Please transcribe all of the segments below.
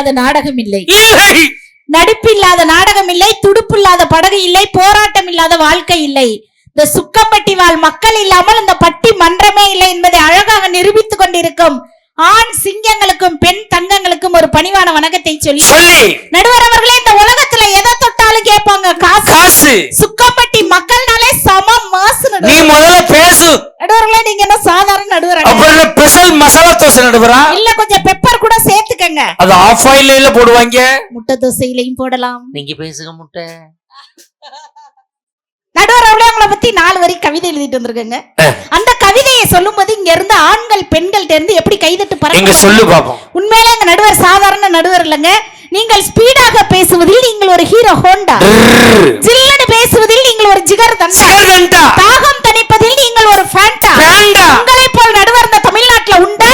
இல்லாத நாடகம் இல்லை. இல்லை. நடிப்பு இல்லாத நாடகம் இல்லை துடுப்பு இல்லாத படகு இல்லை போராட்டம் இல்லாத வாழ்க்கை இல்லை. இந்த சுக்கம்பட்டி வாழ் மக்கள் இல்லாமல் இந்த பட்டி மன்றமே இல்லை என்பதை அழகாக நிரூபித்துக் கொண்டிருக்கும் ஆண் சிங்கங்களுக்கும் பெண் தங்கங்களுக்கும் ஒரு பணிவான வணக்கத்தை சொல்லி சொல்லி. நடுவர் அவர்களே இந்த உலகத்துல எதை தொட்டாலும் கேட்பாங்க காசு. காசு. சுக்கம்பட்டி மக்கள்னாலே சம மாசு நீ முதல்ல பேசு. நடுவர்களே நீங்க என்ன சாதாரண நடுவர் அப்புறம் ஸ்பெஷல் மசாலா தோசை நடுவரா? இல்ல கொஞ்சம் பெப்பர் கூட சேர்த்துக்கங்க. அது ஆஃப் ஆயில போடுவாங்க. முட்டை தோசையிலையும் போடலாம். நீங்க பேசுங்க முட்டை. நடுவர் அவர்களே உங்களை பத்தி நாலு வரி கவிதை எழுதிட்டு வந்திருக்கேங்க. அந்த கவிதையை சொல்லும்போது இங்க இருந்து ஆண்கள் பெண்கள்ட்ட இருந்து எப்படி கைதட்டு பறக்க சொல்லு பாப்போம். உண்மையிலே எங்க நடுவர் சாதாரண நடுவர் இல்லைங்க. நீங்கள் ஸ்பீடாக பேசுவதில் நீங்கள் ஒரு ஹீரோ ஹோண்டா. ஜில்லுன்னு பேசுவதில் நீங்கள் ஒரு ஜிகர் தண்டா. தாகம் தணிப்பதில் நீங்கள் ஒரு ஃபேண்டா. உங்களை போல் நடுவர் இந்த தமிழ்நாட்டுல உண்டா?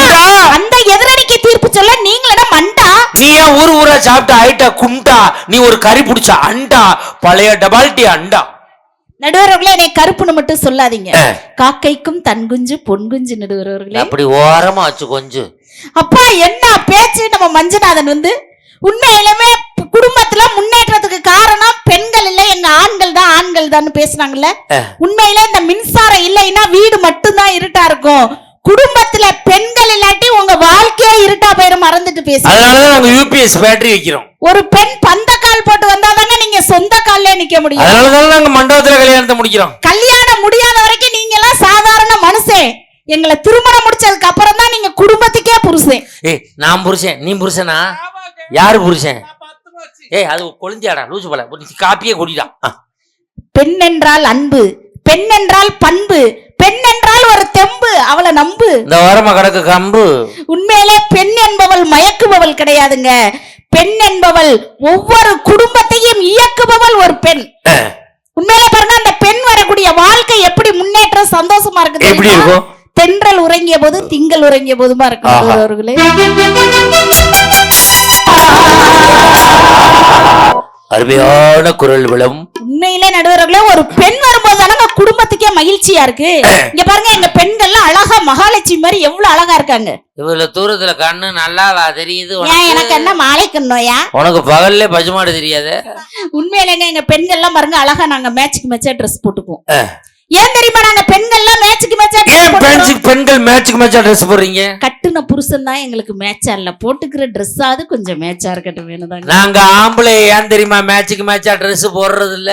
அந்த எதிரணிக்கு தீர்ப்பு சொல்ல நீங்களிடம் மண்டா நீ ஏன் ஊர் ஊரா சாப்பிட்ட ஆயிட்டா குண்டா? நீ ஒரு கறி பிடிச்ச அண்டா? பழைய டபால்டி அண்டா? நடுவர்களே என்னை கருப்புன்னு மட்டும் சொல்லாதீங்க. காக்கைக்கும் தன் குஞ்சு பொன் குஞ்சு நடுவர்களே அப்படி ஓரமா வச்சு கொஞ்சம் அப்பா என்ன பேச்சு? நம்ம மஞ்சுநாதன் வந்து உண்மையிலுமே குடும்பத்துல முன்னேற்றத்துக்கு காரணம் பெண்கள் இல்ல எங்க ஆண்கள் தான் ஆண்கள் தான் பேசுனாங்கல்ல. உண்மையிலே இந்த மின்சாரம் இல்லைன்னா வீடு மட்டும்தான் இருட்டா இருக்கும். குடும்பத்துல பெண்கள் இல்லாட்டி உங்க வாழ்க்கையே இருட்டா போயிரும் மறந்துட்டு பேசு அதனாலதான் நாங்க யூபிஎஸ் பேட்டரி வைக்கிறோம். ஒரு பெண் பந்த கால் போட்டு வந்தாதாங்க நீங்க சொந்த கால்ல நிக்க முடியும். அதனாலதான் நாங்க மண்டபத்துல கல்யாணத்தை முடிக்கிறோம். கல்யாணம் முடியாத வரைக்கும் நீங்க எல்லாம் சாதாரண மனுஷன் எங்களை திருமணம் முடிச்சதுக்கு அப்புறம் தான் நீங்க குடும்பத்துக்கே புருஷன் ஏய் நான் புருஷன் நீ புருஷனா? யாரு புருஷன்? ஏய் அது கொழுந்தியாடா லூசு போல காப்பியே குடிடா. பெண் என்றால் அன்பு பெண் என்றால் பண்பு பெண் என்றால் ஒரு தெம்பு அவளை நம்பு இந்த ஓரமா கிடக்கு கம்பு உண்மையிலே பெண் என்பவள் மயக்குபவள் கிடையாதுங்க பெண் என்பவள் ஒவ்வொரு குடும்பத்தையும் இயக்குபவள் ஒரு பெண். உண்மையிலே பாருங்க அந்த பெண் வரக்கூடிய வாழ்க்கை எப்படி முன்னேற்றம் சந்தோஷமா இருக்குது எப்படி? இருக்கும் தென்றல் உறங்கிய போது திங்கள் உறங்கிய போதுமா இருக்கும். அவர்களே அருமையான குரல் விளம் உண்மையிலே நடுவர்களே ஒரு பெண் வரும்போது தானங்க குடும்பத்துக்கே மகிழ்ச்சியா இருக்கு. இங்க பாருங்க எங்க பெண்கள்லாம் அழகா மகாலட்சுமி மாதிரி எவ்வளவு அழகா இருக்காங்க. இவ்வளவு தூரத்துல கண்ணு நல்லா தெரியுது எனக்கு என்ன மாலைக்கு நோயா உனக்கு பகல்ல பசுமாடு தெரியாது? உண்மையிலேங்க எங்க பெண்கள்லாம் பாருங்க அழகா நாங்க மேட்சுக்கு மேட்சா ட்ரெஸ் போட்டுக்குவோம். ஏன் தெரியுமா நாங்க பெண்கள்லாம் மேட்சுக்கு மேட்சா ஏன் ட்ரெஸ் பெண்சுக்கு பெண்கள் மேட்சுக்கு மேட்சா ட்ரெஸ் போடுறீங்க? கட்டுன புருஷன் தான் எங்களுக்கு மேட்சா இல்ல. போட்டுக்கிற ட்ரெஸ்ஸாவது கொஞ்சம் மேட்சா இருக்கட்டும் வேணுதாங்க. நாங்க ஆம்பளை ஏன் தெரியுமா மேட்சுக்கு மேட்சா ட்ரெஸ் போடுறது இல்ல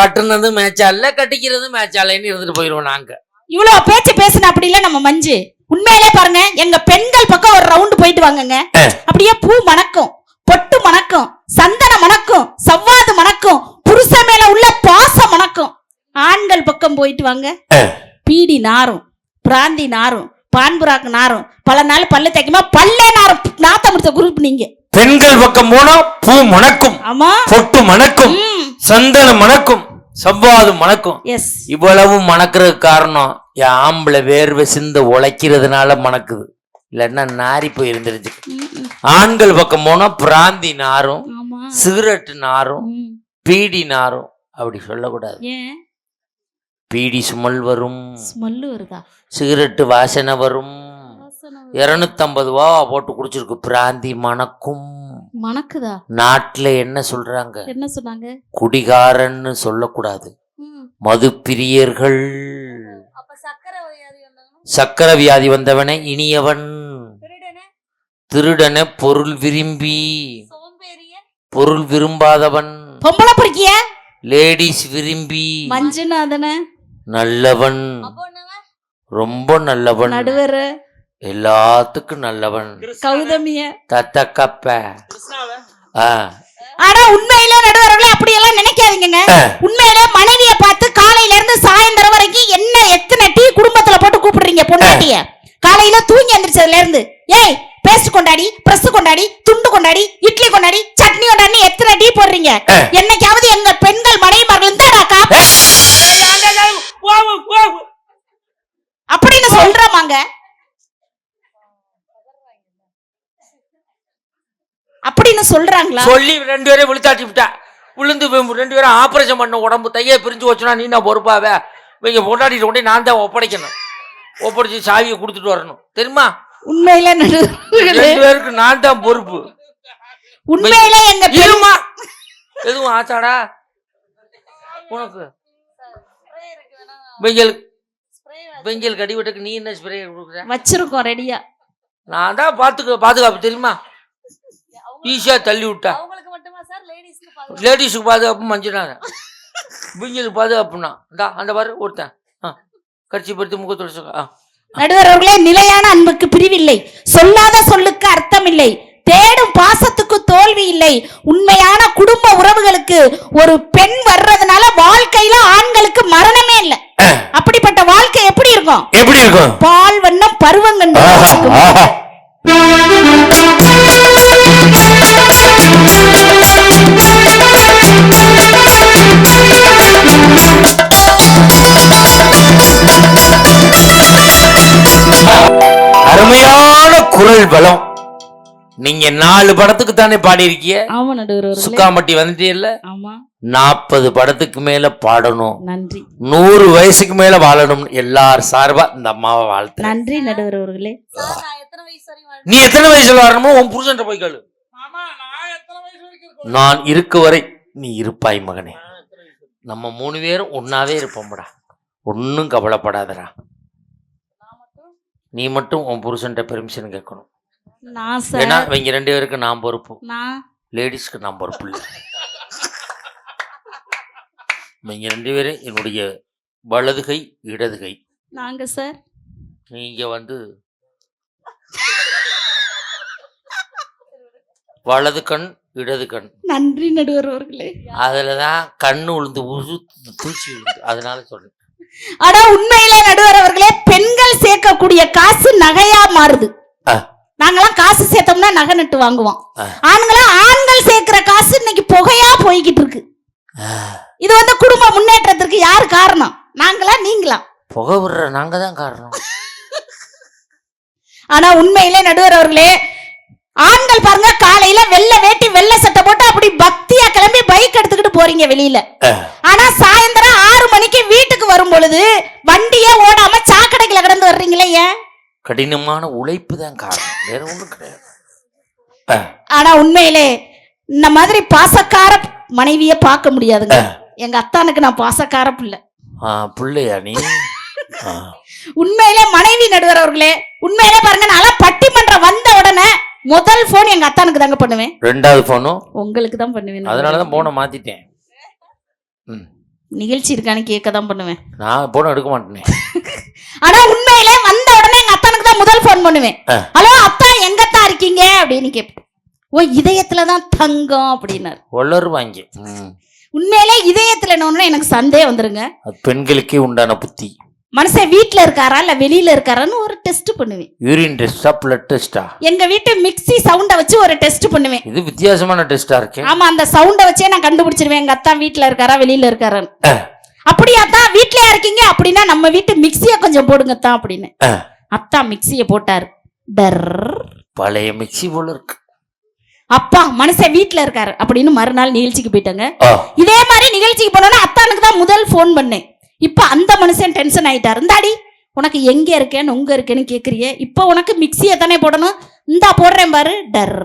கட்டுனது மேட்சா இல்ல கட்டிக்கிறது மேட்சா இல்லைன்னு இருந்துட்டு போயிருவோம் நாங்க. இவ்வளவு பேச்சு பேசின அப்படி இல்ல நம்ம மஞ்சு. உண்மையிலே பாருங்க எங்க பெண்கள் பக்கம் ஒரு ரவுண்டு போயிட்டு வாங்கங்க. அப்படியே பூ மணக்கும் பொட்டு மணக்கும் சந்தன மணக்கும் சவ்வாது மணக்கும் புருஷன் மேல உள்ள பாசம் மணக்கும் ஆண்கள் பக்கம் போயிட்டு வாங்க. பீடி நாரும் பிராந்தி நாரும் பான்புராக்கு நாரும். பல நாள் பல்லு தைக்குமா பல்லே நாரும். நாத்த முடிச்ச குரூப் நீங்க. பெண்கள் பக்கம் போனா பூ மணக்கும். ஆமா. பொட்டு மணக்கும். சந்தனம் மணக்கும். சவ்வாது மணக்கும். எஸ் இவ்வளவு மணக்கிறதுக்கு காரணம் என் ஆம்பளை வேர்வை சிந்த உழைக்கிறதுனால மணக்குது. இல்லைன்னா நாரி போய் இருந்துருச்சு. ஆண்கள் பக்கம் போனா பிராந்தி நாரும் ஆமா. சிகரெட் நாரும். பீடி நாரும். அப்படி சொல்லக்கூடாது. பீடி சுமல் வரும். ஸ்மெல்லு வருதா? சிகரெட்டு வாசனை வரும். இருநூத்தம்பது ரூபா போட்டு குடிச்சிருக்கு பிராந்தி மணக்கும். மணக்குதா? நாட்டுல என்ன சொல்றாங்க? என்ன சொன்னாங்க? குடிகாரன்னு சொல்லக்கூடாது. மது பிரியர்கள் சக்கரை வியாதி வந்தவனை? இனியவன். திருடன? பொருள் விரும்பி. பொருள் விரும்பாதவன். பொம்பளை லேடிஸ் விரும்பி. மஞ்சுநாதன? நல்லவன். ரொம்ப நல்லவன். நடுவர். எல்லாத்துக்கும் நல்லவன். கௌதமிய. தத்த கப்ப ஆ. ஆனா உண்மையிலே நடுவர்களே அப்படி எல்லாம் நினைக்காதீங்க உண்மையிலே மனைவிய பார்த்து காலையில இருந்து சாயந்தரம் வரைக்கும் என்ன எத்தனை டீ குடும்பத்துல போட்டு கூப்பிடுறீங்க பொண்டாட்டிய? காலையில தூங்கி எந்திரிச்சதுல இருந்து ஏய் பேஸ்ட் கொண்டாடி பிரஸ் கொண்டாடி துண்டு கொண்டாடி இட்லி கொண்டாடி சட்னி கொண்டாடி எத்தனை டீ போடுறீங்க. என்னைக்காவது சொல்றமாங்க அப்படின்னு சொல்றாங்களா? சொல்லி ரெண்டு பேரையும் விழுத்தாட்டி விட்டா. விழுந்து ரெண்டு பேரும் ஆபரேஷன் பண்ண உடம்பு தைய பிரிஞ்சு வச்சுனா நீ நான் பொறுப்பாவே? இவங்க பொண்டாட்டிட்டு கொண்டே நான் தான் ஒப்படைக்கணும். ஒப்படைச்சு சாவியை கொடுத்துட்டு வரணும். தெரியுமா? உண்மையில ரெண்டு பேருக்கு நான் தான் பொறுப்பு. உண்மையிலே எங்க பெண் இருமா? எதுவும் ஆச்சாடா? உனக்கு. வெஞ்சல் வெஞ்சல் கடிவட்டுக்கு நீ என்ன ஸ்ப்ரே கொடுக்குற? வச்சிருக்கோம் ரெடியா நான் தான் பாத்துக்க பாதுகாப்பு தெரியுமா? ஈஸியா தள்ளி விட்டா. அவங்களுக்கு மட்டுமா சார் லேடிஸ்க்கு லேடிஸுக்கு பாதுகாப்பு. மஞ்சினாங்க வெஞ்சலுக்கு பாதுகாப்புனா. இந்தா அந்த பாரு ஒருத்தன். ஆ கட்சி படுத்து முக தொடச்சு ஆ. நடுவர் அவர்களே நிலையான அன்புக்கு பிரிவில்லை. சொல்லாத சொல்லுக்கு அர்த்தம் இல்லை தேடும் பாசத்துக்கு தோல்வி இல்லை. உண்மையான குடும்ப உறவுகளுக்கு ஒரு பெண் வர்றதுனால வாழ்க்கையில ஆண்களுக்கு மரணமே இல்லை. அப்படிப்பட்ட வாழ்க்கை எப்படி இருக்கும்? எப்படி இருக்கும்? பால் வண்ணம் பருவங்கண்டு. அருமையான குரல் பலம் நீங்க நாலு படத்துக்கு தானே பாடி இருக்கீங்க ஆமா நடுவர் அவர்களே சுக்காமட்டி வந்துட்டீல்ல ஆமா. நாற்பது படத்துக்கு மேல பாடணும். நன்றி. நூறு வயசுக்கு மேல வாழணும். எல்லார் சார்பா இந்த அம்மாவை வாழ்த்து நன்றி நடுவர் அவர்களே? நீ எத்தனை வயசுல வரணுமோ உன் புருஷன் போய் கேளு. நான் இருக்க வரை நீ இருப்பாய் மகனே. நம்ம மூணு பேரும் ஒன்னாவே இருப்போம்டா. ஒன்னும் கவலைப்படாதடா. நீ மட்டும் உன் புருஷன்ட்ட பெர்மிஷன் கேட்கணும். நான் ஏன்னா சார் இவங்க ரெண்டு பேருக்கு நான் பொறுப்பு. நான் லேடிஸ்க்கு நான் பொறுப்பு இல்லை. இவங்க ரெண்டு பேரும் என்னுடைய வலது கை இடது கை நாங்க சார் நீங்க வந்து வலது கண் இடது கண். நன்றி நடுவர் அவர்களே. அதுலதான் கண்ணு உளுந்து உசு தூச்சி விழுந்து அதனால சொல்றேன். ஆனா உண்மையிலே நடுவர் அவர்களே பெண்கள் சேர்க்கக்கூடிய காசு நகையா மாறுது. நாங்கெல்லாம் காசு சேர்த்தோம்னா நகை நட்டு வாங்குவோம். ஆண்களா ஆண்கள் சேர்க்கிற காசு இன்னைக்கு புகையா போய்கிட்டு இருக்கு. இது வந்து குடும்ப முன்னேற்றத்திற்கு யார் காரணம்? நாங்களா நீங்களா? புகை விடுற நாங்க தான் காரணம். ஆனா உண்மையிலே நடுவர் அவர்களே ஆண்கள் பாருங்க காலையில வெள்ளை வேட்டி வெள்ளை சட்டை போட்டு அப்படி பக்தியா கிளம்பி பைக் எடுத்துக்கிட்டு போறீங்க வெளியில. ஆனா சாயந்தரம் ஆறு மணிக்கு வீட்டுக்கு வரும் பொழுது வண்டியே ஓடாம சாக்கடைக்குள்ள கிடந்து வர்றீங்களே ஏன்? கடினமான உழைப்பு தான் காரணம். வேற ஒண்ணும் கிடையாது. ஆனா உண்மையிலே இந்த மாதிரி பாசக்கார மனைவிய பார்க்க முடியாதுங்க. எங்க அத்தானுக்கு நான் பாசக்கார பிள்ளை. புள்ளையா நீ? உண்மையிலே மனைவி நடுவர் அவர்களே உண்மையிலே பாருங்க நான் பட்டிமன்றம் வந்த உடனே முதல் போன் எங்க அத்தானுக்கு தாங்க பண்ணுவேன். ரெண்டாவது போனும் உங்களுக்கு தான் பண்ணுவேன். அதனாலதான் போனை மாத்திட்டேன். நிகழ்ச்சி இருக்கான்னு கேட்க தான் பண்ணுவேன். நான் போனை எடுக்க மாட்டேனே. ஆனா உண்மையிலே வந்த அத்தானுக்கு தான் முதல் போன் பண்ணுவேன். ஹலோ அத்தா எங்கத்தா இருக்கீங்க? அப்படின்னு கேட்பேன் ஓ இதயத்துல தான் தங்கம் அப்படின்னாரு. வளருவாங்க. உண்மையிலே இதயத்துல என்னன்னு எனக்கு சந்தேகம் வந்துருங்க. பெண்களுக்கே உண்டான புத்தி. மனுஷன் வீட்ல இருக்காரா இல்ல வெளியில இருக்காரான்னு ஒரு டெஸ்ட் பண்ணுவேன். யூரின் டெஸ்டா பிளட் டெஸ்டா எங்க வீட்டு மிக்ஸி சவுண்ட வச்சு ஒரு டெஸ்ட் பண்ணுவேன். இது வித்தியாசமான டெஸ்டா இருக்கே? ஆமா அந்த சவுண்ட வச்சே நான் கண்டுபிடிச்சிருவேன். எங்க அத்தா வீட்ல இருக்காரா வெளியில இருக்காரான்னு. அப்படியா அத்தா வீட்லயா இருக்கீங்க? அப்படின்னா நம்ம வீட்டு மிக்ஸிய கொஞ்சம் போடுங்க அத்தா அப்படின்னு. அத்தா மிக்ஸிய போட்டாரு. டர். பழைய மிக்ஸி போல இருக்கு. அப்பா மனுஷன் வீட்ல இருக்காரு அப்படின்னு மறுநாள் நிகழ்ச்சிக்கு போயிட்டாங்க. இதே மாதிரி நிகழ்ச்சிக்கு போனோன்னா அத்தானுக்கு தான் முதல் ஃபோன் பண்ணேன். இப்ப அந்த மனுஷன் டென்ஷன் ஆயிட்டாரு. இந்தாடி உனக்கு எங்க இருக்கேன்னு உங்க இருக்கேன்னு கேக்குறியே. இப்ப உனக்கு மிக்ஸியை தானே போடணும். இந்தா போடுறேன் பாரு. டர்.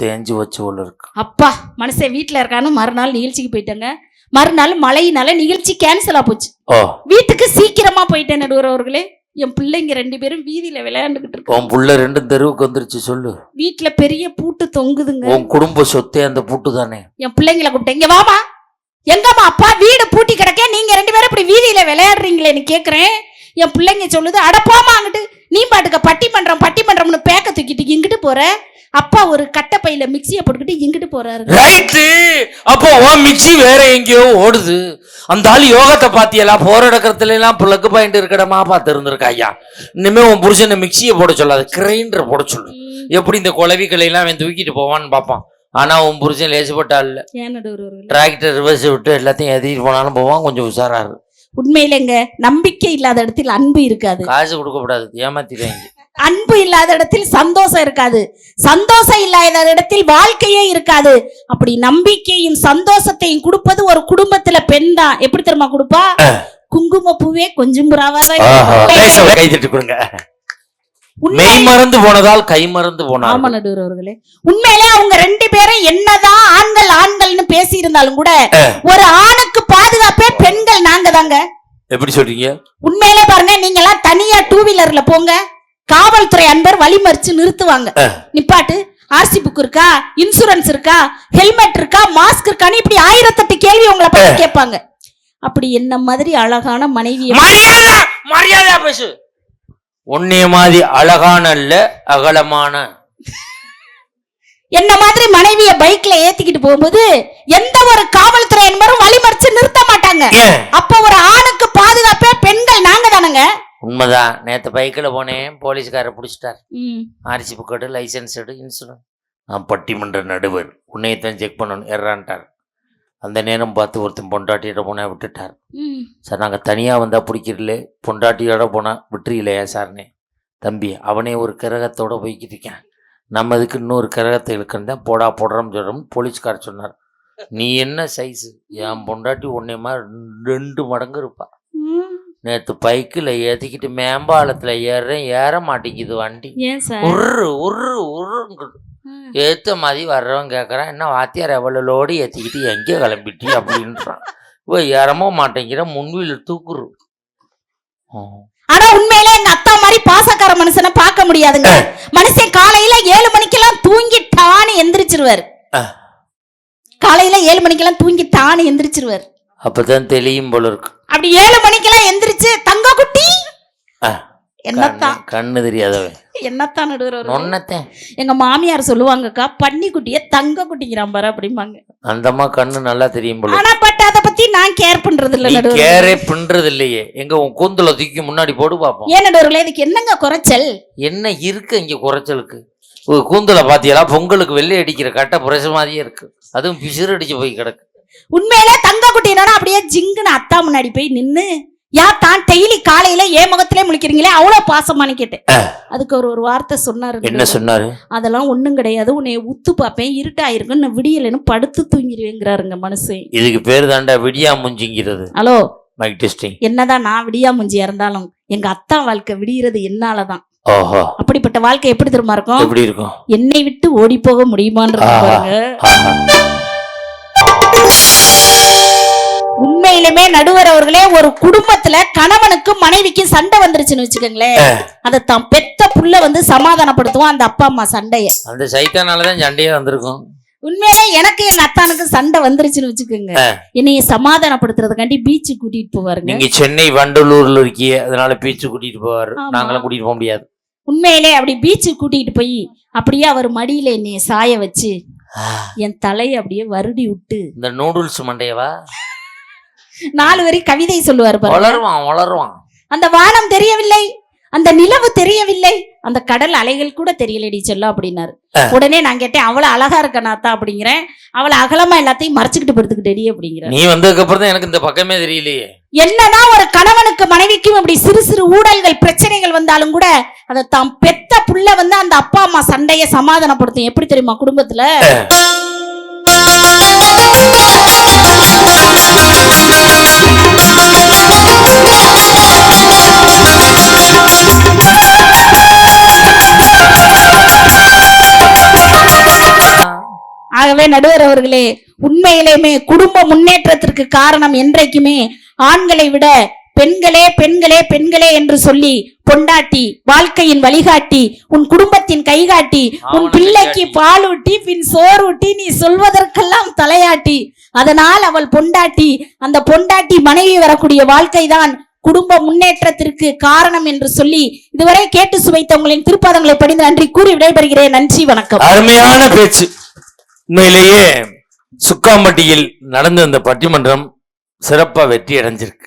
தேஞ்சு வச்ச இருக்கு. அப்பா மனுஷன் வீட்ல இருக்கான்னு மறுநாள் நிகழ்ச்சிக்கு போயிட்டாங்க. மறுநாள் மழையினால நிகழ்ச்சி கேன்சல் ஆ போச்சு. வீட்டுக்கு சீக்கிரமா போயிட்டேன் நடுவர் அவர்களே. என் பிள்ளைங்க ரெண்டு பேரும் வீதியில விளையாண்டுகிட்டு இருக்கு. உன் புள்ள ரெண்டு தெருவுக்கு வந்துருச்சு சொல்லு. வீட்டுல பெரிய பூட்டு தொங்குதுங்க. உன் குடும்ப சொத்தே அந்த பூட்டு தானே? என் பிள்ளைங்களை கூப்பிட்டேன் இங்க வாமா எங்கம்மா அப்பா வீடு பூட்டி கிடக்க நீங்க ரெண்டு பேரும் இப்படி வீதியில விளையாடுறீங்களேன்னு கேக்குறேன். என் பிள்ளைங்க சொல்லுது அட போமா அங்கிட்டு நீ பாட்டுக்க பட்டிமன்றம் பட்டிமன்றம்னு பேக்க தூக்கிட்டு இங்கிட்டு போற. அப்பா ஒரு கட்டப்பையில மிக்சியை போட்டுக்கிட்டு இங்கிட்டு போறாரு. ரைட்டு அப்போ உன் மிக்ஸி வேற எங்கேயோ ஓடுது. அந்த ஆள் யோகத்தை பாத்தியலா போற இடத்துல எல்லாம் பிளக்கு பாயிண்ட் இருக்கடமா பார்த்து இருந்திருக்கா ஐயா. இனிமே உன் புருஷனை மிக்ஸியை போட சொல்லாது கிரைண்டர் போட சொல்லு. எப்படி இந்த குலவிகளை எல்லாம் அவன் தூக்கிட்டு போவான்னு பார்ப்பான். ஆனா உன் புருஷன் லேசுப்பட்டா இல்ல? டிராக்டர் ரிவர்ஸ் விட்டு எல்லாத்தையும் எதிர்த்து போனாலும் போவான் கொஞ்சம் உஷாராரு உண்மையிலேங்க நம்பிக்கை இல்லாத இடத்தில் அன்பு இருக்காது. காசு கொடுக்க கூடாது ஏமாத்திடுவாங்க அன்பு இல்லாத இடத்தில் சந்தோஷம் இருக்காது. சந்தோஷம் இல்லாத இடத்தில் வாழ்க்கையே இருக்காது. அப்படி நம்பிக்கையும் சந்தோஷத்தையும் கொடுப்பது ஒரு குடும்பத்துல பெண் தான். எப்படி தெரியுமா கொடுப்பா? குங்கும பூவே கொஞ்சம் மெய் மறந்து போனதால் கை மறந்து ஆமா போனார் நடுவர் அவர்களே. உண்மையிலே அவங்க ரெண்டு பேரும் என்னதான் ஆண்கள் ஆண்கள்னு பேசி இருந்தாலும் கூட ஒரு ஆணுக்கு பாதுகாப்பே பெண்கள் நாங்க தாங்க எப்படி சொல்றீங்க? உண்மையிலே பாருங்க நீங்க எல்லாம் தனியா டூ வீலர்ல போங்க. காவல்துறை அன்பர் வழிமறிச்சு நிறுத்துவாங்க. நிப்பாட்டு ஆர்சி புக் இருக்கா? இன்சூரன்ஸ் இருக்கா? ஹெல்மெட் இருக்கா? மாஸ்க் இருக்கான்னு இப்படி ஆயிரத்தெட்டு கேள்வி உங்களை பார்த்து கேட்பாங்க. அப்படி என்ன மாதிரி அழகான மனைவிய மரியாதை! மரியாதையா பேசு! உன்னைய மாதிரி அழகான இல்ல அகலமான. என்ன மாதிரி மனைவிய பைக்ல ஏத்திக்கிட்டு போகும்போது எந்த ஒரு காவல்துறை என்பரும் வழிமறிச்சு நிறுத்த மாட்டாங்க. அப்ப ஒரு ஆணுக்கு பாதுகாப்பே பெண்கள் நாங்க தானங்க உண்மைதான். நேத்து பைக்கில் போனேன். போலீஸ்காரர் பிடிச்சிட்டார். ஆர்சி புக் எடு லைசன்ஸ் எடு இன்சூரன்ஸ் நான் பட்டிமன்ற நடுவர். உன்னையத்தான் செக் பண்ணணும். எறான்ட்டார் அந்த நேரம் பார்த்து ஒருத்தன் பொண்டாட்டியோட போனால் விட்டுட்டார். சார் நாங்கள் தனியாக வந்தால் பிடிக்கிறல பொண்டாட்டியோட போனால் விட்டுறீங்களே சார்னே? தம்பி அவனே ஒரு கிரகத்தோட போய்கிட்டு இருக்கேன். நம்ம இதுக்கு இன்னொரு கிரகத்தை இழுக்கணும் தான் போடா போடுறோம்னு சொல்கிறோம் போலீஸ்கார் சொன்னார். நீ என்ன சைஸு என் பொண்டாட்டி உன்னை மாதிரி ரெண்டு மடங்கு இருப்பா. நேற்று பைக்கில் ஏற்றிக்கிட்டு மேம்பாலத்தில் ஏறுறேன் ஏற மாட்டேங்குது வண்டி. உரு உரு உருங்குது ஏத்த மாதிரி வர்றவன் கேட்குறான் என்ன வாத்தியார் எவ்வளோ லோடு ஏற்றிக்கிட்டு எங்கே கிளம்பிட்டி அப்படின்றான். இப்போ ஏறமோ மாட்டேங்கிற முன்வீல் தூக்குரு. ஆனா உண்மையிலே எங்க அத்தா மாதிரி பாசக்கார மனுஷனை பார்க்க முடியாதுங்க. மனுஷன் காலையில ஏழு மணிக்கெல்லாம் தூங்கிட்டான்னு எந்திரிச்சிருவார். அஹ். காலையில ஏழு மணிக்கெல்லாம் தூங்கிட்டான்னு எந்திரிச்சிருவார். அப்பதான் தெளியும் போல இருக்கு. அப்படி ஏழு மணிக்கெல்லாம் எந்திரிச்சு தங்க குட்டி. என்னத்தான் கண்ணு- தெரியாதவன். என்னத்தான் நடுவர் நொன்னத்தேன். எங்க மாமியார் சொல்லுவாங்கக்கா பன்னி குட்டிய தங்க குட்டிக்கிறான் பாரு அப்படிம்பாங்க. அந்தம்மா கண்ணு நல்லா தெரியும் போல. ஆனா பட் அத பத்தி நான் கேர் பண்றது இல்ல நடுவர் கேரே பண்றது இல்லையே எங்க உன் கூந்தல தூக்கி முன்னாடி போடு பார்ப்போம் ஏன் நடுவர்களே இதுக்கு என்னங்க குறைச்சல்? என்ன இருக்கு இங்க குறைச்சலுக்கு? கூந்தலை பாத்தியலா பொங்கலுக்கு வெள்ளை அடிக்கிற கட்டை புரச மாதிரியே இருக்கு. அதுவும் பிசிறு அடிச்சு போய் கிடக்கு. உண்மையிலே தங்க குட்டினா அப்படியே ஜிங்குன்னு அத்தா முன்னாடி போய் நின்னு யா தான் டெய்லி காலையில ஏன் முகத்திலே முழிக்கிறீங்களே? அவ்வளவு பாசமானு கேட்டேன் அதுக்கு ஒரு ஒரு வார்த்தை சொன்னாரு என்ன சொன்னாரு? அதெல்லாம் ஒண்ணும் கிடையாது. உன்னை உத்து பார்ப்பேன். இருட்டாயிருக்கும் நான் விடியலைன்னு படுத்து தூங்கிடுவேங்கிறாருங்க மனுஷன் இதுக்கு பேர் தாண்டா விடியா முஞ்சிங்கிறது. ஹலோ. மைக் டெஸ்டிங் என்னதான் நான் விடியா முஞ்சியா இருந்தாலும் எங்க அத்தா வாழ்க்கை விடியறது என்னாலதான். ஓஹோ. அப்படிப்பட்ட வாழ்க்கை எப்படி தெரியுமா இருக்கும்? எப்படி இருக்கும்? என்னை விட்டு ஓடி போக முடியுமான்னு. பாருங்க. உண்மையிலுமே நடுவர் அவர்களே ஒரு குடும்பத்துல கணவனுக்கு மனைவிக்கு சண்டை வந்துருச்சுன்னு வச்சுக்கோங்களேன். அதை தான் பெத்த புள்ள வந்து சமாதானப்படுத்துவான் அந்த அப்பா அம்மா சண்டைய. அந்த சைத்தானாலதான் சண்டையே வந்திருக்கும். உண்மையிலே எனக்கு எங்க அத்தானுக்கு சண்டை வந்துருச்சுன்னு வச்சுக்கோங்க. என்னைய சமாதானப்படுத்துறதுக்காண்டி பீச்சு கூட்டிட்டு போவாருங்க. நீங்க சென்னை வண்டலூர்ல இருக்கீங்க அதனால பீச்சு கூட்டிட்டு போவாரு. நாங்களும் கூட்டிட்டு போக முடியாது. உண்மையிலே அப்படி பீச்சு கூட்டிட்டு போய் அப்படியே அவர் மடியில என்னைய சாய வச்சு என் தலையை அப்படியே வருடி விட்டு. இந்த நூடுல்ஸ் மண்டையவா? நாலு வரி கவிதை சொல்லுவார் வளருவான் வளருவான். அந்த வானம் தெரியவில்லை. அந்த நிலவு தெரியவில்லை. அந்த கடல் அலைகள் கூட தெரியலடி செல்லம் அப்படின்னாரு. உடனே நான் கேட்டேன் அவ்வளவு அழகா இருக்க நாத்தா அப்படிங்கிறேன். அவளை அகலமா எல்லாத்தையும் மறைச்சுக்கிட்டு படுத்துக்கிட்டடி அப்படிங்கிற நீ வந்ததுக்கு அப்புறம் தான் எனக்கு இந்த பக்கமே தெரியலையே. என்னதான் ஒரு கணவனுக்கு மனைவிக்கும் இப்படி சிறு சிறு ஊழல்கள் பிரச்சனைகள் வந்தாலும் கூட அதை தாம் பெத்த புள்ள வந்து அந்த அப்பா அம்மா சண்டைய சமாதானப்படுத்தும். எப்படி தெரியுமா குடும்பத்துல? ஆகவே நடுவர் அவர்களே உண்மையிலேயுமே குடும்ப முன்னேற்றத்திற்கு காரணம் என்றைக்குமே ஆண்களை விட பெண்களே பெண்களே பெண்களே என்று சொல்லி பொண்டாட்டி வாழ்க்கையின் வழிகாட்டி உன் குடும்பத்தின் கைகாட்டி உன் பிள்ளைக்கு. பாலூட்டி பின் சோறூட்டி நீ சொல்வதற்கெல்லாம் தலையாட்டி. அதனால் அவள் பொண்டாட்டி அந்த பொண்டாட்டி மனைவி வரக்கூடிய வாழ்க்கைதான் குடும்ப முன்னேற்றத்திற்கு காரணம் என்று சொல்லி இதுவரை கேட்டு சுவைத்த உங்களின் திருப்பாதங்களை படிந்து நன்றி கூறி விடைபெறுகிறேன். நன்றி வணக்கம். அருமையான பேச்சு. உண்மையிலேயே சுக்காம்பட்டியில் நடந்த இந்த பட்டிமன்றம் சிறப்பாக வெற்றி அடைஞ்சிருக்கு.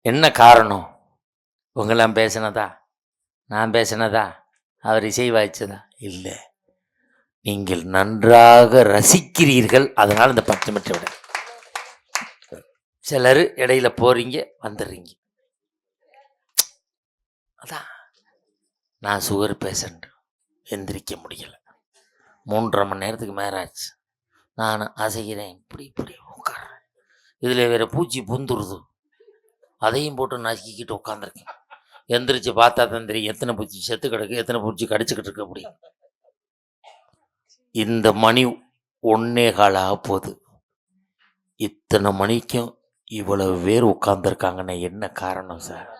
என்ன காரணம்? உங்களாம் பேசினதா? நான் பேசினதா? அவர் இசை வாய்ச்சதா? இல்லை. நீங்கள் நன்றாக ரசிக்கிறீர்கள் அதனால் இந்த பட்டிமன்றம் விட. சிலர் இடையில போறீங்க வந்துடுறீங்க. அதான். நான் சுகர் பேஷண்ட் எந்திரிக்க முடியல. மூன்றரை மணி நேரத்துக்கு மேலே ஆச்சு நான் அசைகிறேன். இப்படி இப்படி உட்கார்றேன். இதில் வேறு பூச்சி புந்துருது. அதையும் போட்டு நசுக்கிக்கிட்டு உட்காந்துருக்கேன் எந்திரிச்சு பார்த்தா தான் தெரியும் எத்தனை பூச்சி செத்து கிடக்கு எத்தனை பூச்சி கடிச்சுக்கிட்டு இருக்கு அப்படி இந்த மணி ஒன்னே காலாக போகுது. இத்தனை மணிக்கும் இவ்வளவு பேர் உட்காந்துருக்காங்கன்னா என்ன காரணம் சார்?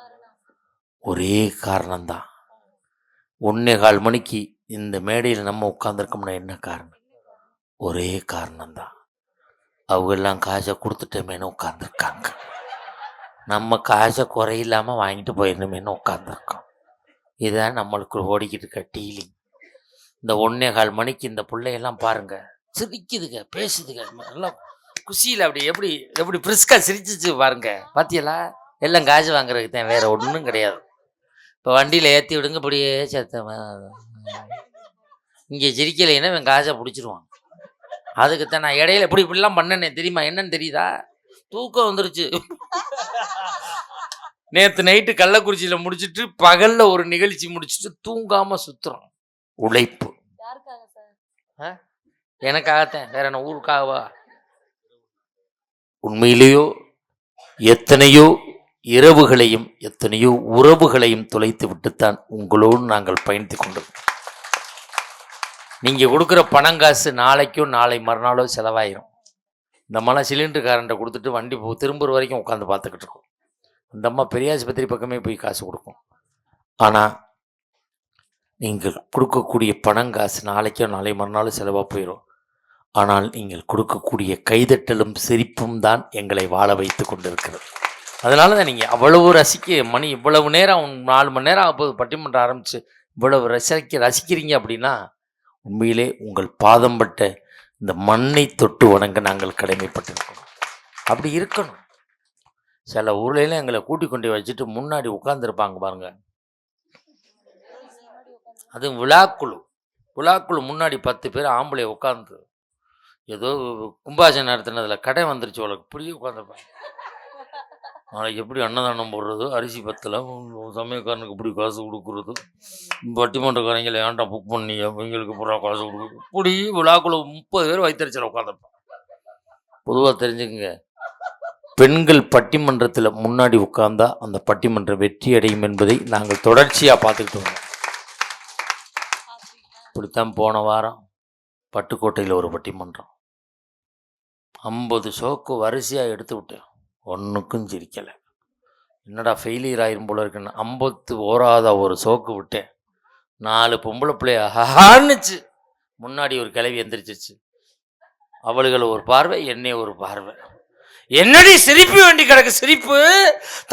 ஒரே காரணம்தான். ஒன்னே கால் மணிக்கு இந்த மேடையில் நம்ம உட்காந்துருக்கோம்னா என்ன காரணம்? ஒரே காரணம்தான். அவங்க எல்லாம் காசை கொடுத்துட்டோமேனு உட்காந்துருக்காங்க நம்ம காசை குறையில்லாமல் வாங்கிட்டு போயிடணுமேனு உட்காந்துருக்கோம் இதுதான் நம்மளுக்கு ஓடிக்கிட்டு இருக்க டீலிங். இந்த ஒன்னே கால் மணிக்கு இந்த பிள்ளையெல்லாம் பாருங்க. சிரிக்குதுங்க பேசுதுங்க. நல்லா குஷியில் அப்படி எப்படி எப்படி பிரிஸ்காக சிரிச்சிச்சு பாருங்க. பாத்தியலா எல்லாம் காசு வாங்குறதுக்கு தான் வேறு ஒன்றும் கிடையாது. இப்போ வண்டியில் ஏற்றி விடுங்க இப்படியே சேர்த்த இங்கே சிரிக்கலைன்னா இவன் காசை பிடிச்சிருவான்? அதுக்குத்தான் நான் இடையில இப்படி இப்படிலாம் பண்ணனே தெரியுமா? என்னன்னு தெரியுதா? தூக்கம் வந்துருச்சு. நேற்று நைட்டு கள்ளக்குறிச்சியில் முடிச்சிட்டு பகல்ல ஒரு நிகழ்ச்சி முடிச்சிட்டு தூங்காம சுத்துறோம். உழைப்பு. எனக்காகத்தான். வேற என்ன ஊருக்காகவா? உண்மையிலேயோ எத்தனையோ இரவுகளையும் எத்தனையோ உறவுகளையும் தொலைத்து விட்டுத்தான் உங்களோடு நாங்கள் பயணித்து கொண்டோம் நீங்கள் கொடுக்குற பணங்காசு நாளைக்கும் நாளை மறுநாளோ செலவாயிரும். இந்த அம்மா சிலிண்டருக்காரன்ட்ட கொடுத்துட்டு வண்டி போ திரும்புற வரைக்கும் உட்காந்து பார்த்துக்கிட்டு இருக்கோம். இந்த அம்மா பெரியாஸ்பத்திரி பக்கமே போய் காசு கொடுக்கும். ஆனால் நீங்கள் கொடுக்கக்கூடிய பணங்காசு நாளைக்கோ நாளை மறுநாளும் செலவாக போயிடும் ஆனால் நீங்கள் கொடுக்கக்கூடிய கைதட்டலும் சிரிப்பும் தான் எங்களை வாழ வைத்து கொண்டிருக்கிறது. அதனால தான் நீங்கள் அவ்வளவு ரசிக்க மணி இவ்வளவு நேரம் நாலு மணி நேரம் அப்போது பட்டிமன்றம் ஆரம்பித்து இவ்வளவு ரசிக்க ரசிக்கிறீங்க அப்படின்னா உண்மையிலே உங்கள் பாதம் பட்ட இந்த மண்ணை தொட்டு வணங்க நாங்கள் கடமைப்பட்டிருக்கணும் அப்படி இருக்கணும். சில ஊர்லையில எங்களை கூட்டி கொண்டு வச்சுட்டு முன்னாடி உட்காந்துருப்பாங்க பாருங்க. அது விழாக்குழு. விழாக்குழு முன்னாடி பத்து பேர் ஆம்பளை உட்காந்து ஏதோ கும்பாசம் நடத்தினதில் கடை வந்துருச்சு அவளுக்கு புரிய உட்காந்துருப்பாங்க நாளைக்கு எப்படி அன்னதானம் போடுறது? அரிசி பத்தில். சமயக்காரனுக்கு இப்படி காசு கொடுக்குறது. பட்டிமன்றக்காரங்களை ஏன்டா புக் பண்ணி அவங்களுக்கு பூரா காசு கொடுக்குறது இப்படி விழாக்குள்ள முப்பது பேர் வைத்தறிச்சல உட்காந்துருப்பான் பொதுவாக தெரிஞ்சுக்கங்க. பெண்கள் பட்டிமன்றத்தில் முன்னாடி உட்கார்ந்தா அந்த பட்டிமன்றம் வெற்றி அடையும் என்பதை நாங்கள் தொடர்ச்சியாக பார்த்துக்கிட்டு வரோம் இப்படித்தான் போன வாரம் பட்டுக்கோட்டையில் ஒரு பட்டிமன்றம். ஐம்பது ஷோக்கு வரிசையாக எடுத்து விட்டேன். ஒன்றுக்கும் சிரிக்கலை என்னடா ஃபெயிலியர் ஆயிரும் போல இருக்குன்னு ஐம்பத்து ஓராத ஒரு சோக்கு விட்டேன். நாலு பொம்பளை பிள்ளைய ஹான்னுச்சு முன்னாடி ஒரு கிளவி எந்திரிச்சிச்சு அவளுகள் ஒரு பார்வை என்னை ஒரு பார்வை. என்னடி சிரிப்பு வேண்டி கிடக்கு? சிரிப்பு?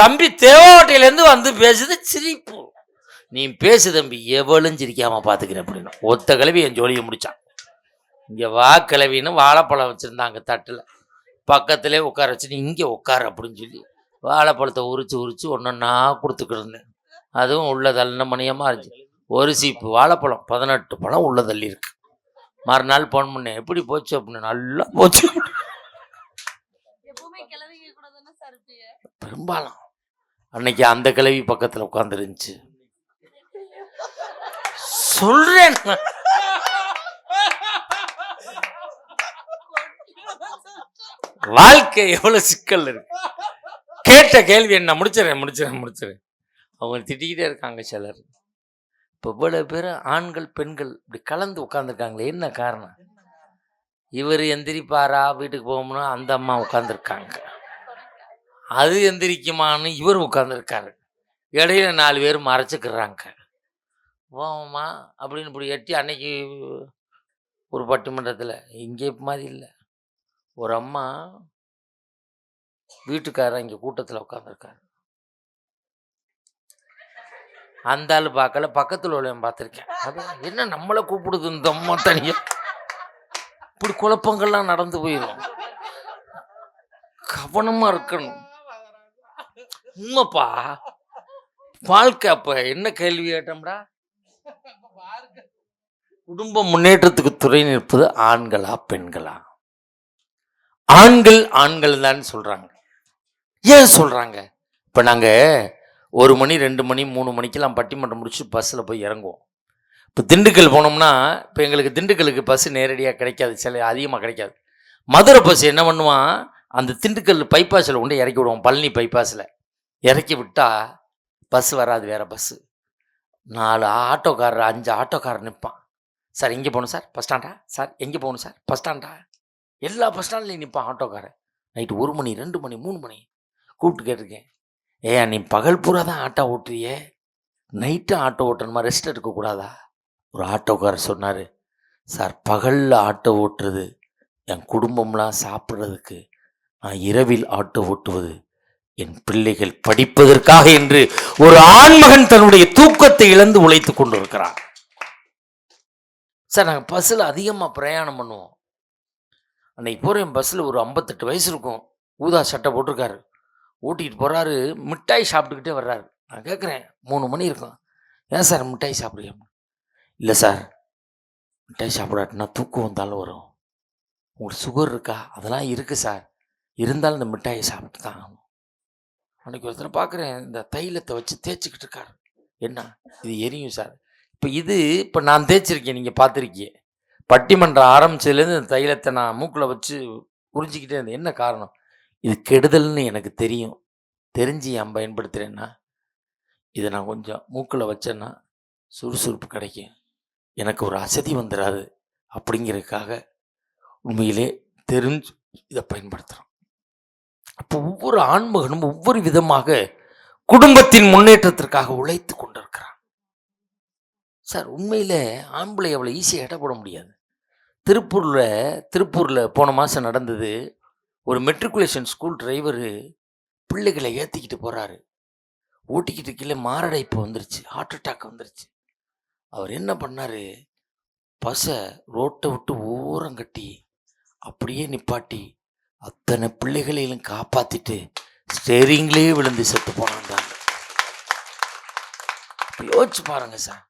தம்பி தேவாவட்டையிலேருந்து வந்து பேசுது சிரிப்பு. நீ பேசு தம்பி எவளும் சிரிக்காமல் பார்த்துக்கிறேன் அப்படின்னா. ஒத்த கிளவி என் ஜோலியை முடித்தான் இங்கே வா கிளவின்னு வாழைப்பழம் வச்சுருந்தாங்க தட்டில். பக்கத்திலே உட்கார வச்சு நீ இங்கே உட்கார அப்படின்னு சொல்லி வாழைப்பழத்தை உரிச்சு உரிச்சு ஒன்றொன்னா கொடுத்துக்கிட்டு அதுவும் உள்ள தள்ளின மணியமாக இருந்துச்சு. ஒரு சீப்பு வாழைப்பழம் பதினெட்டு பழம் உள்ள தள்ளி இருக்கு. மறுநாள் ஃபோன் பண்ணேன். எப்படி போச்சு? அப்படின்னு. நல்லா போச்சு. பெரும்பாலும். அன்னைக்கு அந்த கிழவி பக்கத்தில் உட்காந்துருந்துச்சு சொல்றேன் நான். வாழ்க்கை எவ்வளவு சிக்கல் இருக்கு? கேட்ட கேள்வி என்ன? முடிச்சிடறேன் முடிச்சிடறேன் முடிச்சிடறேன். அவங்க திட்டிக்கிட்டே இருக்காங்க சிலர். இப்போ இவ்வளோ பேர் ஆண்கள் பெண்கள் இப்படி கலந்து உட்காந்துருக்காங்களே என்ன காரணம்? இவர் எந்திரிப்பாரா? வீட்டுக்கு போகணும்னா அந்த அம்மா உட்காந்துருக்காங்க அது எந்திரிக்குமான்னு இவர் உட்காந்துருக்காரு இடையில நாலு பேர் மறைச்சிக்கிறாங்க. போமா அப்படின்னு இப்படி எட்டி அன்னைக்கு ஒரு பட்டிமன்றத்தில். இங்கே மாதிரி இல்லை. ஒரு அம்மா வீட்டுக்காரர் இங்கே கூட்டத்தில் உட்காந்துருக்காரு அந்த ஆள் பார்க்கல பக்கத்தில் உள்ளவன் பார்த்துருக்கேன் அது என்ன நம்மளை கூப்பிடுது இந்த அம்மா தனியா? இப்படி குழப்பங்கள்லாம் நடந்து போயிடும் கவனமா இருக்கணும். உண்மைப்பா. வாழ்க்கை அப்ப என்ன கேள்வி கேட்டோம்டா? குடும்ப முன்னேற்றத்துக்கு துறை நிற்பது ஆண்களா பெண்களா? ஆண்கள் ஆண்கள் தான் சொல்கிறாங்க ஏன் சொல்கிறாங்க இப்போ நாங்கள் ஒரு மணி ரெண்டு மணி மூணு மணிக்கெல்லாம் பட்டிமன்றம் முடிச்சு பஸ்ஸில் போய் இறங்குவோம். இப்போ திண்டுக்கல் போனோம்னா இப்போ எங்களுக்கு திண்டுக்கலுக்கு பஸ் நேரடியாக கிடைக்காது சில அதிகமாக கிடைக்காது. மதுரை பஸ் என்ன பண்ணுவான்? அந்த திண்டுக்கல் பைபாஸில் கொண்டு இறக்கி விடுவோம் பழனி பைபாஸில் இறக்கி விட்டால் பஸ் வராது வேறு பஸ்ஸு நாலு ஆட்டோக்காரர் அஞ்சு ஆட்டோக்காரர் நிற்பான் சார் எங்கே போகணும் சார்? பஸ் ஸ்டாண்டா சார் எங்கே போகணும் சார்? பஸ் ஸ்டாண்டா எல்லா பஸ் ஸ்டாண்ட்லையும் நிற்பான் ஆட்டோக்காரன் நைட்டு ஒரு மணி ரெண்டு மணி மூணு மணி. கூப்பிட்டு கேட்டிருக்கேன். ஏயா நீ பகல் பூரா தான் ஆட்டோ ஓட்டுறியே? நைட்டு ஆட்டோ ஓட்டணுமா? ரெஸ்ட் எடுக்கக்கூடாதா ஒரு ஆட்டோக்காரர் சொன்னார். சார் பகலில் ஆட்டோ ஓட்டுறது என் குடும்பம்லாம் சாப்பிட்றதுக்கு நான் இரவில் ஆட்டோ ஓட்டுவது என் பிள்ளைகள் படிப்பதற்காக என்று ஒரு ஆண்மகன் தன்னுடைய தூக்கத்தை இழந்து உழைத்து கொண்டிருக்கிறான். சார் நாங்கள் பஸ்ஸில் அதிகமாக பிரயாணம் பண்ணுவோம். அன்றைக்கி போகிற என் பஸ்ஸில் ஒரு ஐம்பத்தெட்டு வயசு இருக்கும். ஊதா சட்டை போட்டிருக்காரு. ஓட்டிகிட்டு போகிறாரு மிட்டாய் சாப்பிட்டுக்கிட்டே வர்றாரு. நான் கேட்குறேன் மூணு மணி இருக்கும் ஏன் சார் மிட்டாய் சாப்பிடுங்க இல்லை சார் மிட்டாய் சாப்பிடாட்டினா தூக்கம் வந்தாலும் வரும். உங்களுக்கு சுகர் இருக்கா? அதெல்லாம் இருக்குது சார். இருந்தாலும் இந்த மிட்டாயை சாப்பிட்டு தான் ஆகணும். அன்னைக்கு ஒருத்தர் பார்க்குறேன் இந்த தைலத்தை வச்சு தேய்ச்சிக்கிட்டு இருக்கார். என்ன? இது எரியும் சார். இப்போ இது இப்போ நான் தேய்ச்சிருக்கேன் நீங்கள் பார்த்துருக்கீங்க பட்டிமன்றம் ஆரம்பிச்சதுலேருந்து இந்த தைலத்தை நான் மூக்கில் வச்சு உறிஞ்சிக்கிட்டே இருந்தேன். என்ன காரணம்? இது கெடுதல்னு எனக்கு தெரியும். தெரிஞ்சு ஏன் பயன்படுத்துகிறேன்னா இதை நான் கொஞ்சம் மூக்கில் வச்சேன்னா சுறுசுறுப்பு கிடைக்கும். எனக்கு ஒரு அசதி வந்துடாது அப்படிங்கிறதுக்காக உண்மையிலே தெரிஞ்சு இதை பயன்படுத்துகிறோம் அப்போ ஒவ்வொரு ஆண்மகனும் ஒவ்வொரு விதமாக குடும்பத்தின் முன்னேற்றத்திற்காக உழைத்து கொண்டிருக்கிறான். சார் உண்மையில் ஆம்பளை அவ்வளோ ஈஸியாக எடை போட முடியாது. திருப்பூரில் திருப்பூரில் போன மாதம் நடந்தது ஒரு மெட்ரிகுலேஷன் ஸ்கூல் டிரைவரு பிள்ளைகளை ஏற்றிக்கிட்டு போகிறாரு ஓட்டிக்கிட்டு கீழே மாரடைப்பு வந்துருச்சு ஹார்ட் அட்டாக் வந்துருச்சு. அவர் என்ன பண்ணாரு? பசை ரோட்டை விட்டு ஓரம் கட்டி அப்படியே நிப்பாட்டி அத்தனை பிள்ளைகளையும் காப்பாற்றிட்டு ஸ்டேரிங்லேயே விழுந்து செத்து போனாங்க யோசிச்சு பாருங்க சார்.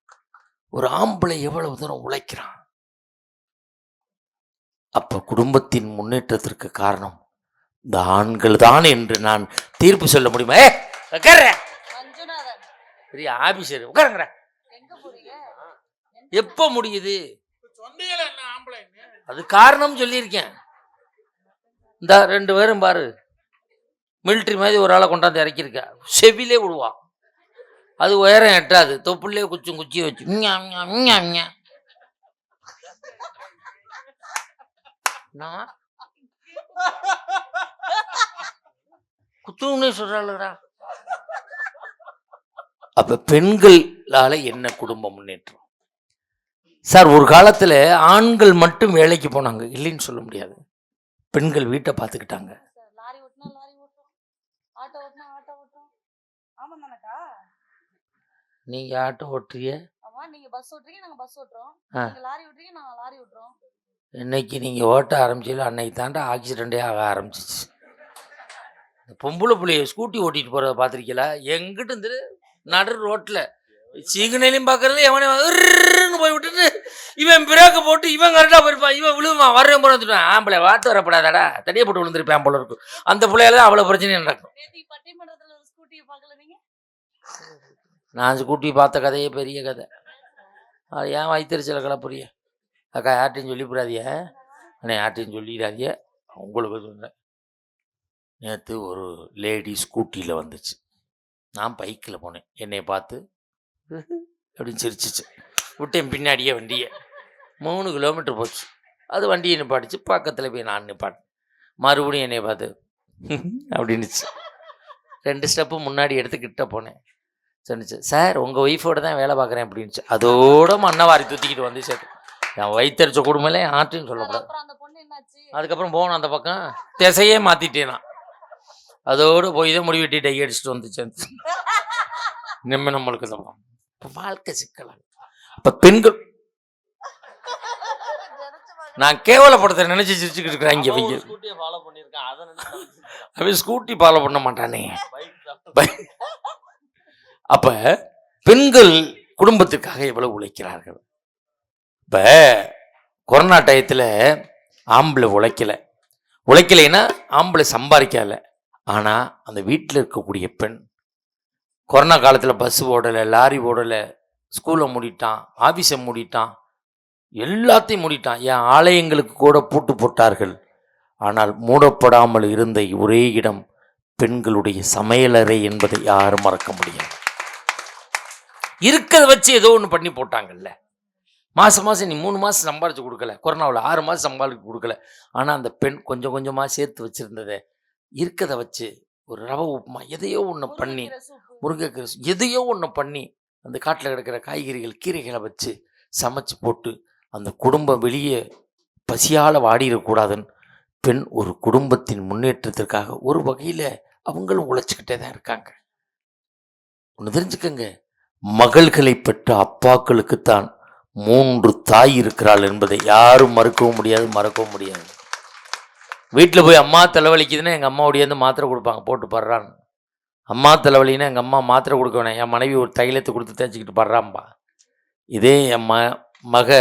ஒரு ஆம்பளை எவ்வளவு தூரம் உழைக்கிறான்? அப்ப குடும்பத்தின் முன்னேற்றத்திற்கு காரணம் இந்த ஆண்கள் தான் என்று நான் தீர்ப்பு சொல்ல முடியுமா? ஏ பெரிய ஆபீசர் உட்காருங்கிற எங்க போறீங்க? எப்போ முடியுது? அது காரணம் சொல்லியிருக்கேன். இந்த ரெண்டு பேரும் பாரு. மிலிட்ரி மாதிரி ஒரு ஆளை கொண்டாந்து இறக்கியிருக்க. செவிலே விடுவான் அது உயரம் எட்டாது. தொப்புள்ளே குச்சும் குச்சி வச்சு. ஞா, சொல்றாளுடா நான்? அப்ப பெண்களால என்ன குடும்பம் முன்னேற்றம்? சார் ஒரு காலத்துல ஆண்கள் மட்டும் வேலைக்கு போனாங்க. இல்லைன்னு சொல்ல முடியாது. பெண்கள் வீட்டை பார்த்துக்கிட்டாங்க சார் லாரி ஓட்டினா லாரி ஓட்டுறோம் ஆட்டோ ஓட்டினா ஆட்டோ ஓட்டுறோம் ஆமா தானக்கா நீங்க ஆட்டோ ஓட்டுறிய ஆமா நீங்க பஸ் ஓட்டுறீங்க நாங்க பஸ் ஓட்டுறோம். நீங்க லாரி ஓட்டுறீங்க நாங்க லாரி ஓட்டுறோம். இன்னைக்கு நீங்க ஓட்ட ஆரம்பிச்சீங்களோ அன்னைக்கு தாண்டா ஆக்சிடென்டே ஆக ஆரம்பிச்சிச்சு. இந்த பொம்பளை புள்ளைய ஸ்கூட்டி ஓட்டிட்டு போறத பார்த்திருக்கீங்களா எங்கிட்ட இருந்து நடு ரோட்ல. சிக்னலையும் பார்க்கறது எவனே இர்ன்னு போய் விட்டுட்டு இவன் பிரேக்க போட்டு இவன் கரெக்டாக போயிருப்பான். இவன் விழுவான் வரேன் போட வந்துட்டான் ஆம்பளை வாத்து வரப்படாதாடா. தடியை போட்டு விழுந்திருப்பேன் போல இருக்கும் அந்த பிள்ளையால அவ்வளோ பிரச்சனையும் நடக்கும். நான் ஸ்கூட்டி பார்த்த கதையே பெரிய கதை. அது ஏன் வைத்தறிச்சல கிளப்புறிய அக்கா யார்ட்டையும் சொல்லிவிடாதிய அண்ணே யார்ட்டையும் சொல்லிடாதிய உங்களுக்கு சொன்னேன். நேற்று ஒரு லேடி ஸ்கூட்டியில் வந்துச்சு. நான் பைக்கில் போனேன். என்னை பார்த்து அப்படின்னு சிரிச்சிச்சு. விட்டேன் பின்னாடியே வண்டியை. மூணு கிலோமீட்டர் போச்சு. அது வண்டியை நிப்பாடிச்சு பக்கத்தில் போய் நான் நிப்பாட்டேன். மறுபடியும் என்னை பார்த்து அப்படின்னுச்சு. ரெண்டு ஸ்டெப்பு முன்னாடி எடுத்து கிட்ட போனேன். சொன்னிச்சு சார் உங்கள் ஒய்ஃபோட தான் வேலை பார்க்குறேன் அப்படின்னுச்சு. அதோட மண்ணவாரி தூத்திக்கிட்டு வந்து சார் என் வயிற்றுச்ச குடும்பம்ல ஆற்றுன்னு சொல்லக்கூடாது அப்புறம் அந்த பொண்ணு என்னாச்சு? அதுக்கப்புறம் போனோம் அந்த பக்கம். திசையே மாற்றிட்டேன் நான். அதோடு போய் தான் முடிவெட்டி டை அடிச்சுட்டு வந்துச்சு. நிம்ம நம்மளுக்கு தான். இப்போ வாழ்க்கை சிக்கலாக இப்போ பெண்கள் நான் கேவலப்படுத்த நினைச்சு சிரிச்சுக்கிட்டு இருக்கிறாங்க இவங்க ஸ்கூட்டியை ஃபாலோ பண்ணியிருக்கேன். அதை நினைச்சு அவன் ஸ்கூட்டி ஃபாலோ பண்ண மாட்டானே. பை- அப்ப பெண்கள் குடும்பத்துக்காக எவ்வளவு உழைக்கிறார்கள்? இப்ப கொரோனா டயத்தில் ஆம்பளை உழைக்கல. உழைக்கலைன்னா ஆம்பளை சம்பாதிக்கல. ஆனா அந்த வீட்டில் இருக்கக்கூடிய பெண் கொரோனா காலத்தில் பஸ் ஓடலை லாரி ஓடலை ஸ்கூலை மூடிட்டான் ஆஃபீஸை மூடிட்டான் எல்லாத்தையும் மூடிட்டான். என் ஆலயங்களுக்கு கூட பூட்டு போட்டார்கள். ஆனால் மூடப்படாமல் இருந்த ஒரே இடம் பெண்களுடைய சமையலறை என்பதை யாரும் மறக்க முடியாது. இருக்கிறத வச்சு ஏதோ ஒன்று பண்ணி போட்டாங்கல்ல. மாதம் மாதம் நீ மூணு மாதம் சம்பாரிச்சு கொடுக்கல. கொரோனாவில் ஆறு மாதம் சம்பாதிச்சு கொடுக்கல. ஆனால் அந்த பெண் கொஞ்சம் கொஞ்சமாக சேர்த்து வச்சுருந்ததை இருக்கிறத வச்சு ஒரு ரவை உப்புமா எதையோ ஒன்று பண்ணி முருங்கைக்கீரை எதையோ ஒன்று பண்ணி அந்த காட்டில் கிடக்கிற காய்கறிகள் கீரைகளை வச்சு சமைச்சு போட்டு அந்த குடும்பம் வெளியே பசியால் வாடிடக்கூடாதுன்னு பெண் ஒரு குடும்பத்தின் முன்னேற்றத்திற்காக ஒரு வகையில் அவங்களும் உழைச்சிக்கிட்டே தான் இருக்காங்க. ஒன்று தெரிஞ்சுக்கங்க. மகள்களை பெற்ற அப்பாக்களுக்குத்தான் மூன்று தாய் இருக்கிறாள் என்பதை யாரும் மறுக்கவும் முடியாது மறக்கவும் முடியாது. வீட்டில் போய் அம்மா தலைவலிக்குதுன்னா எங்கள் அம்மா ஒடியாந்து மாத்திரை கொடுப்பாங்க போட்டு படுறான்னு அம்மா தலைவலின்னா எங்கள் அம்மா மாத்திரை கொடுக்க வேணாம். என் மனைவி ஒரு தைலத்தை கொடுத்து தேய்ச்சிக்கிட்டு படுறாம்பா. இதே என் ம மக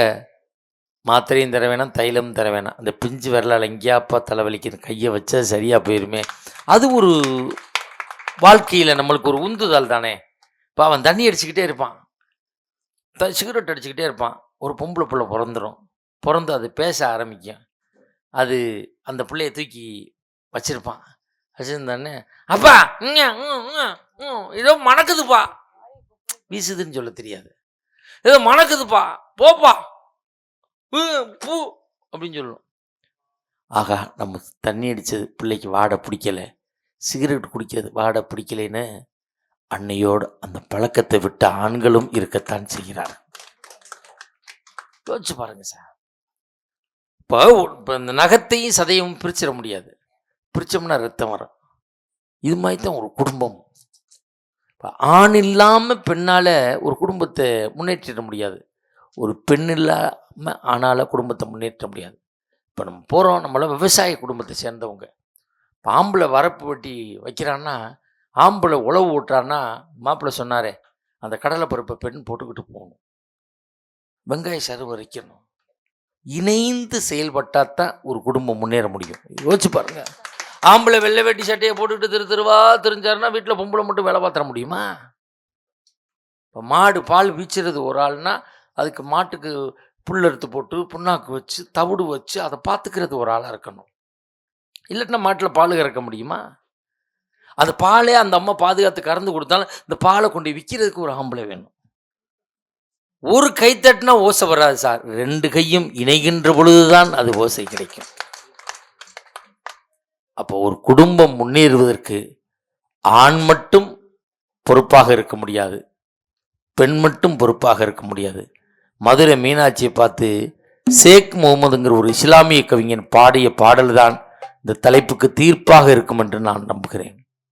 மாத்திரையும் தர வேணாம் தைலம் தர வேணாம். அந்த பிஞ்சு விரலால் எங்கேயாப்பா தலைவலிக்குது கையை வச்சா சரியாக போயிருமே. அது ஒரு வாழ்க்கையில் நம்மளுக்கு ஒரு உந்துதல் தானே. இப்போ அவன் தண்ணி அடிச்சுக்கிட்டே இருப்பான். த சிகரெட் அடிச்சுக்கிட்டே இருப்பான். ஒரு பொம்பளை பிள்ளை பிறந்துடும் பிறந்து அது பேச ஆரம்பிக்கும். அது அந்த பிள்ளைய தூக்கி வச்சிருப்பான். வச்சுருந்தானே அப்பா ம், ம், ம், ஏதோ மணக்குதுப்பா. வீசுதுன்னு சொல்ல தெரியாது. ஏதோ மணக்குதுப்பா போப்பா. ம், பூ அப்படின்னு சொல்லணும் ஆகா நம்ம தண்ணி அடித்தது பிள்ளைக்கு வாடை பிடிக்கல. சிகரெட் குடிக்கிறது வாடை பிடிக்கலைன்னு அன்னையோடு அந்த பழக்கத்தை விட்ட ஆண்களும் இருக்கத்தான் செய்கிறார் யோசிச்சு பாருங்க சார். இப்போ இந்த நகத்தையும் சதையும் பிரிச்சிட முடியாது. பிரிச்சோம்னா ரத்தம் வரும். இது மாதிரி தான் ஒரு குடும்பம். இப்போ ஆண் இல்லாமல் பெண்ணால் ஒரு குடும்பத்தை முன்னேற்றிட முடியாது. ஒரு பெண் இல்லாமல் ஆணால் குடும்பத்தை முன்னேற்ற முடியாது. இப்போ நம்ம போகிறோம் நம்மளாம் விவசாய குடும்பத்தை சேர்ந்தவங்க. பாம்பில் வரப்பு வெட்டி வைக்கிறான்னா ஆம்பளை உழவு விட்டான்னா மாப்பிள்ளை சொன்னாரே அந்த கடலை பருப்பை பெண் போட்டுக்கிட்டு போகணும். வெங்காய சருவை வைக்கணும் இணைந்து செயல்பட்டால் தான் ஒரு குடும்பம் முன்னேற முடியும். யோசிச்சு பாருங்க. ஆம்பளை வெள்ளை வெட்டி சட்டையை போட்டுக்கிட்டு திரு திருவா தெரிஞ்சாருன்னா வீட்டில் பொம்பளை மட்டும் வேலை பார்த்துட முடியுமா? இப்போ மாடு பால் வீச்சுறது ஒரு ஆள்னா அதுக்கு மாட்டுக்கு புல் அறுத்து போட்டு புண்ணாக்கு வச்சு தவிடு வச்சு அதை பார்த்துக்கிறது ஒரு ஆளாக இருக்கணும். இல்லைன்னா மாட்டில் பால் கறக்க முடியுமா? அந்த பாலே அந்த அம்மா பாதுகாத்து கறந்து கொடுத்தாலும் இந்த பாலை கொண்டு விற்கிறதுக்கு ஒரு ஆம்பளை வேணும். ஒரு கை தட்டினா ஓசை வராது சார். ரெண்டு கையும் இணைகின்ற பொழுதுதான் அது ஓசை கிடைக்கும். அப்போ ஒரு குடும்பம் முன்னேறுவதற்கு ஆண் மட்டும் பொறுப்பாக இருக்க முடியாது. பெண் மட்டும் பொறுப்பாக இருக்க முடியாது. மதுரை மீனாட்சியை பார்த்து ஷேக் முகமதுங்கிற ஒரு இஸ்லாமிய கவிஞன் பாடிய பாடல்தான் இந்த தலைப்புக்கு தீர்ப்பாக இருக்கும் என்று நான் நம்புகிறேன்.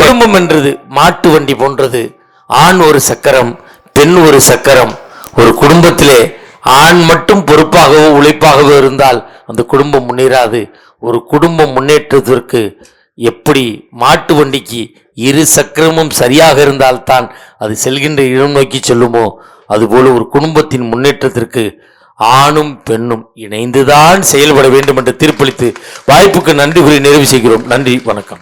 குடும்பம் என்றது மாட்டு வண்டி போன்றது. ஆண் ஒரு சக்கரம் பெண் ஒரு சக்கரம். ஒரு குடும்பத்திலே ஆண் மட்டும் பொறுப்பாகவோ உழைப்பாகவோ இருந்தால் அந்த குடும்பம் முன்னேறாது. ஒரு குடும்பம் முன்னேற்றத்திற்கு எப்படி மாட்டு வண்டிக்கு இரு சக்கரமும் சரியாக இருந்தால்தான் அது செல்கின்ற இடம் நோக்கி செல்லுமோ அதுபோல ஒரு குடும்பத்தின் முன்னேற்றத்திற்கு ஆணும் பெண்ணும் இணைந்துதான் செயல்பட வேண்டும் என்று தீர்ப்பளித்து வாய்ப்புக்கு நன்றி கூறி நிறைவு செய்கிறோம். நன்றி வணக்கம்.